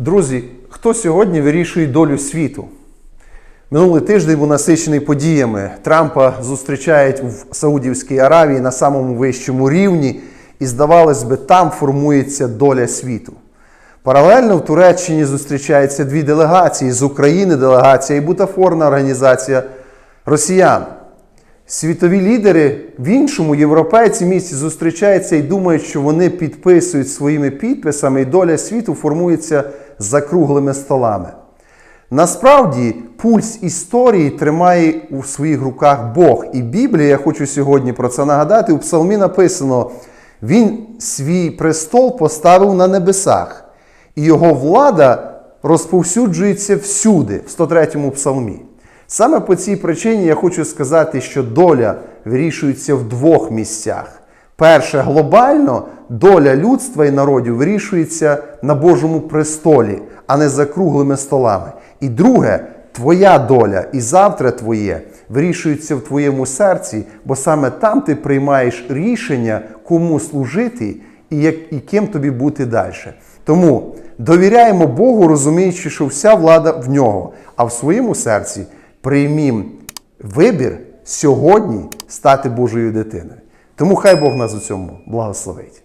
Друзі, хто сьогодні вирішує долю світу? Минулий тиждень був насичений подіями. Трампа зустрічають в Саудівській Аравії на самому вищому рівні, і, здавалось би, там формується доля світу. Паралельно в Туреччині зустрічаються дві делегації з України делегація і бутафорна організація росіян. Світові лідери в іншому європейці місці зустрічаються і думають, що вони підписують своїми підписами, і доля світу формується за круглими столами. Насправді, пульс історії тримає у своїх руках Бог. І Біблія, я хочу сьогодні про це нагадати, у Псалмі написано: Він свій престол поставив на небесах, і його влада розповсюджується всюди, в 103-му псалмі. Саме по цій причині я хочу сказати, що доля вирішується в двох місцях. Перше, глобально доля людства і народів вирішується на Божому престолі, а не за круглими столами. І друге, твоя доля і завтра твоє вирішується в твоєму серці, бо саме там ти приймаєш рішення, кому служити і, як, і ким тобі бути далі. Тому довіряємо Богу, розуміючи, що вся влада в нього, а в своєму серці приймім вибір сьогодні стати Божою дитиною. Тому хай Бог нас у цьому благословить.